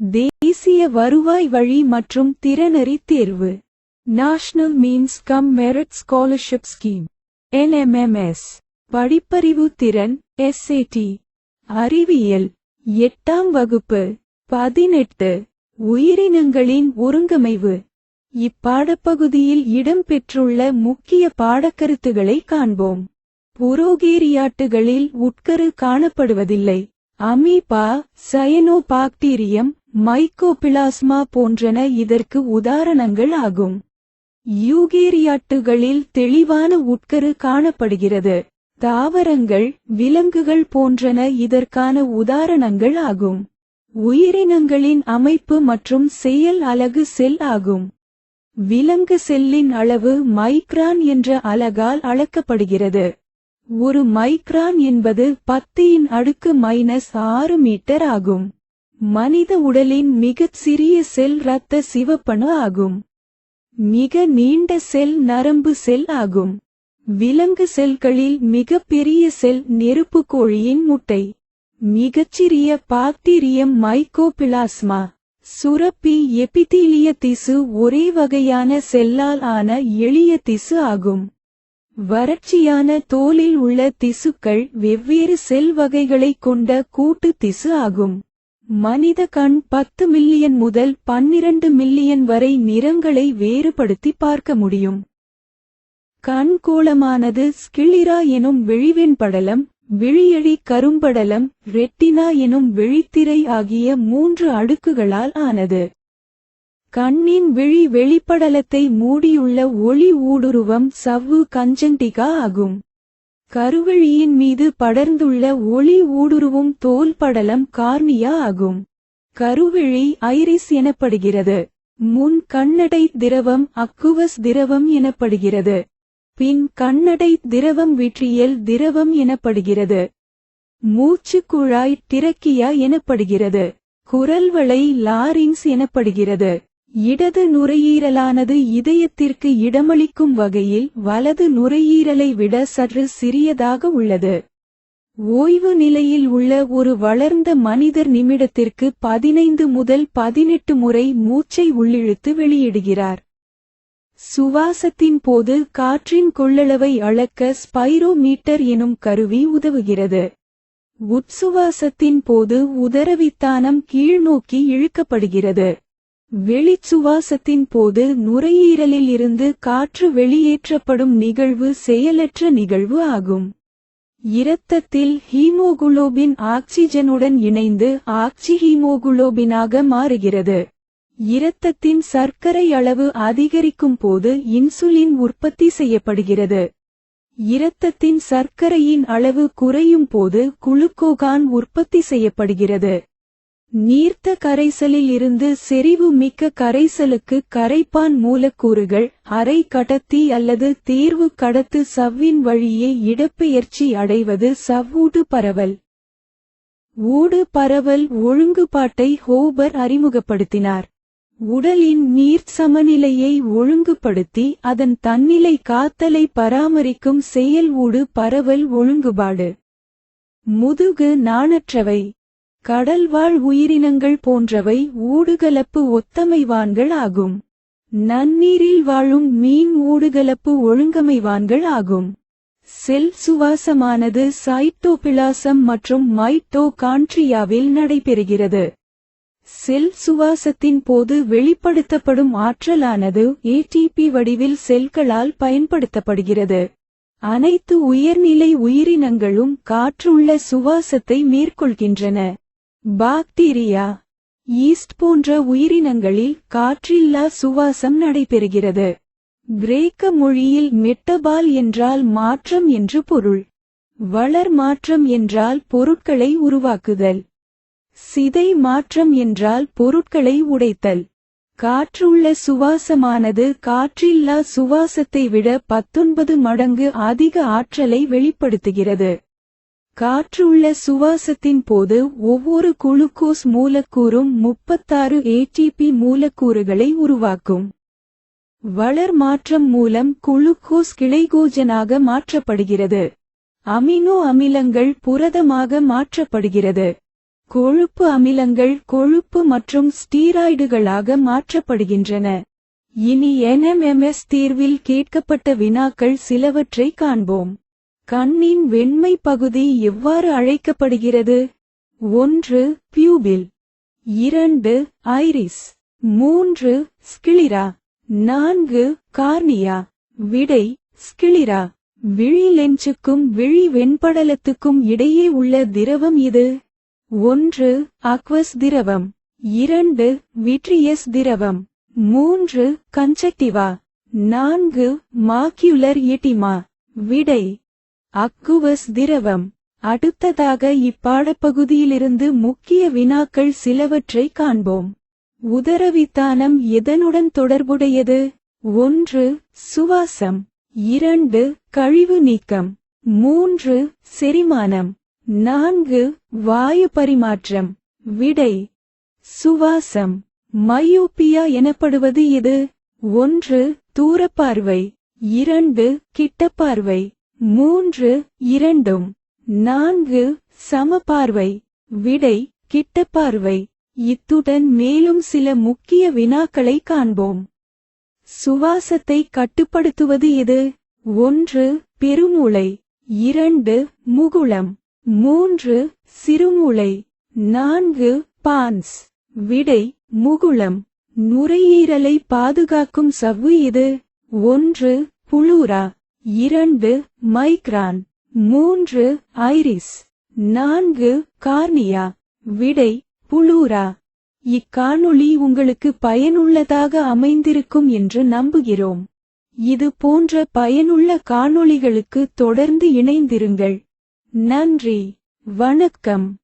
தேசிய வருவாய் வழி மற்றும் திறனறி தேர்வு. National means cum merit scholarship scheme NMMS படிப்பறிவு திறன் எஸ்ஏடி அறிவியல். எட்டாம் வகுப்பு. பதினெட்டு. உயிரினங்களின் ஒருங்கமைவு. இப்பாடப்பகுதியில் இடம்பெற்றுள்ள முக்கிய பாடக்கருத்துகளை காண்போம். புரோகேரியாட்டுகளில் உட்கரு காணப்படுவதில்லை. அமீபா சயனோபாக்டீரியம் மைக்கோபிளாஸ்மா போன்றன இதற்கு உதாரணங்கள் ஆகும். யூகேரியாட்டுகளில் தெளிவான உட்கரு காணப்படுகிறது. தாவரங்கள் விலங்குகள் போன்றன இதற்கான உதாரணங்கள் ஆகும். உயிரினங்களின் அமைப்பு மற்றும் செயல் அலகு செல் ஆகும். விலங்கு செல்லின் அளவு மைக்ரான் என்ற அலகால் அளக்கப்படுகிறது. ஒரு மைக்ரான் என்பது பத்தியின் அடுக்கு மைனஸ் ஆறு மீட்டர் ஆகும். மனித உடலின் மிகச் சிறிய செல் இரத்த சிவப்பணு ஆகும். மிக நீண்ட செல் நரம்பு செல் ஆகும். விலங்கு செல்களில் மிக பெரிய செல் நெருப்பு கோழியின் முட்டை. மிகச்சிறிய பாக்டீரியம் மைக்கோபிளாஸ்மா. சுரப்பி எபிதீலிய திசு ஒரே வகையான செல்லால் ஆன எளிய திசு ஆகும். வறட்சியான தோலில் உள்ள திசுக்கள் வெவ்வேறு செல் வகைகளை கொண்ட கூட்டு திசு ஆகும். மனித கண் பத்து மில்லியன் முதல் பன்னிரண்டு மில்லியன் வரை நிறங்களை வேறுபடுத்தி பார்க்க முடியும். கண் கோளமானது ஸ்கிளிரா எனும் விழிவெண் படலம் விழியழி கரும்படலம் ரெட்டினா எனும் விழித்திரை ஆகிய மூன்று அடுக்குகளால் ஆனது. கண்ணின் விழி வெளிப்படலத்தை மூடியுள்ள ஒளி ஊடுருவம் சவ்வு கஞ்சண்டிகா ஆகும். கருவழியின் மீது படர்ந்துள்ள ஒளி ஊடுருவும் தோல் படலம் கார்னியா ஆகும். கருவழி ஐரிஸ் எனப்படுகிறது. முன் கண்ணடை திரவம் அக்குவஸ் திரவம் எனப்படுகிறது. பின் கண்ணடை திரவம் விற்றியல் திரவம் எனப்படுகிறது. மூச்சு குழாய் டிரக்கியா எனப்படுகிறது. குரல்வளை லாரிங்ஸ் எனப்படுகிறது. இடது நுரையீரலானது இதயத்திற்கு இடமளிக்கும் வகையில் வலது நுரையீரலை விட சற்று சிறியதாக உள்ளது. ஓய்வு நிலையில் உள்ள ஒரு வளர்ந்த மனிதர் நிமிடத்திற்கு பதினைந்து முதல் பதினெட்டு முறை மூச்சை உள்ளிழுத்து வெளியிடுகிறார். சுவாசத்தின் போது காற்றின் கொள்ளளவை அளக்க ஸ்பைரோமீட்டர் எனும் கருவி உதவுகிறது. உட்சுவாசத்தின் போது உதரவித்தானம் கீழ்நோக்கி இழுக்கப்படுகிறது. வெளிச்சுவாசத்தின் போது நுரையீரலில் இருந்து காற்று வெளியேற்றப்படும் நிகழ்வு செயலற்ற நிகழ்வு ஆகும். இரத்தத்தில் ஹீமோகுளோபின் ஆக்சிஜனுடன் இணைந்து ஆக்சி ஹீமோகுளோபினாக மாறுகிறது. இரத்தத்தின் சர்க்கரை அளவு அதிகரிக்கும் போது இன்சுலின் உற்பத்தி செய்யப்படுகிறது. இரத்தத்தின் சர்க்கரையின் அளவு குறையும் போது குளுக்கோகான் உற்பத்தி செய்யப்படுகிறது. நீர்த்த கரைசலில் இருந்து செறிவு மிக்க கரைசலுக்கு கரைப்பான் மூலக்கூறுகள் அரை கடத்தி அல்லது தேர்வு கடத்து சவ்வின் வழியே இடப்பெயர்ச்சி அடைவது சவ்வூடு பரவல். ஊடு பரவல் ஒழுங்குபாட்டை ஹோபர் அறிமுகப்படுத்தினார். உடலின் நீர் சமநிலையை ஒழுங்குபடுத்தி அதன் தன்னிலை காத்தலை பராமரிக்கும் செயல் ஊடு பரவல் ஒழுங்குபாடு. முதுகு நாணற்றவை. கடல்வாழ் உயிரினங்கள் போன்றவை ஊடுகலப்பு ஒத்தமைவான்கள் ஆகும். நன்னீரில் வாழும் மீன் ஊடுகலப்பு ஒழுங்கமைவான்கள் ஆகும். செல் சுவாசமானது சைட்டோபிளாசம் மற்றும் மைட்டோகான்ட்ரியாவில் நடைபெறுகிறது. செல் சுவாசத்தின் போது வெளிப்படுத்தப்படும் ஆற்றலானது ஏடிபி வடிவில் செல்களால் பயன்படுத்தப்படுகிறது. அனைத்து உயர்நிலை உயிரினங்களும் காற்றுள்ள சுவாசத்தை மேற்கொள்கின்றன. பாக்டீரியா ஈஸ்ட் போன்ற உயிரினங்களில் காற்றில்லா சுவாசம் நடைபெறுகிறது. கிரேக்க மொழியில் மெட்டபால் என்றால் மாற்றம் என்று பொருள். வளர் மாற்றம் என்றால் பொருட்களை உருவாக்குதல். சிதை மாற்றம் என்றால் பொருட்களை உடைத்தல். காற்றுள்ள சுவாசமானது காற்றில்லா சுவாசத்தை விட பத்தொன்பது மடங்கு அதிக ஆற்றலை வெளிப்படுத்துகிறது. காற்றுள்ள சுவாசத்தின் போது ஒவ்வொரு குளுக்கோஸ் மூலக்கூறும் முப்பத்தாறு ஏடிபி மூலக்கூறுகளை உருவாக்கும். வளர் மாற்றம் மூலம் குளுக்கோஸ் கிளைகோஜனாக மாற்றப்படுகிறது. அமினோ அமிலங்கள் புரதமாக மாற்றப்படுகிறது. கொழுப்பு அமிலங்கள் கொழுப்பு மற்றும் ஸ்டீராய்டுகளாக மாற்றப்படுகின்றன. இனி என்எம்எம்எஸ் தீர்வில் கேட்கப்பட்ட வினாக்கள் சிலவற்றை காண்போம். கண்ணின் வெண்மை பகுதி எவ்வாறு அழைக்கப்படுகிறது? ஒன்று பியூபில். இரண்டு ஐரிஸ். மூன்று ஸ்கிளிரா நான்கு கார்னியா. விடை ஸ்கிளிரா விழி லென்ஸுக்கும் விழி வெண்படலத்துக்கும் இடையே உள்ள திரவம் இது. ஒன்று அக்வஸ் திரவம். இரண்டு விட்ரியஸ் திரவம். மூன்று கன்செக்டிவா. நான்கு மாக்யுலர் எட்டிமா விடை அக்குவஸ் திரவம். அடுத்ததாக இப்பாடப்பகுதியிலிருந்து முக்கிய வினாக்கள் சிலவற்றை காண்போம். உதரவித்தானம் எதனுடன் தொடர்புடையது? ஒன்று சுவாசம். இரண்டு கழிவு நீக்கம். மூன்று செரிமானம். நான்கு வாயு பரிமாற்றம். விடை சுவாசம். மயோப்பியா எனப்படுவது இது ஒன்று தூரப்பார்வை. இரண்டு கிட்டப்பார்வை. மூன்று இரண்டும். நான்கு சமபார்வை. விடை கிட்டப்பார்வை. இத்துடன் மேலும் சில முக்கிய வினாக்களை காண்போம். சுவாசத்தை கட்டுப்படுத்துவது எது? ஒன்று பெருமூளை. இரண்டு முகுளம். மூன்று சிறுமூளை. நான்கு பான்ஸ். விடை முகுளம். நுரையீரலை பாதுகாக்கும் சவ்வு இது ஒன்று புளூரா. இரண்டு மைக்ரான். மூன்று ஐரிஸ். நான்கு கார்னியா. விடை புளூரா. இக்காணொளி உங்களுக்கு பயனுள்ளதாக அமைந்திருக்கும் என்று நம்புகிறோம். இது போன்ற பயனுள்ள காணொளிகளுக்கு தொடர்ந்து இணைந்திருங்கள். நன்றி. வணக்கம்.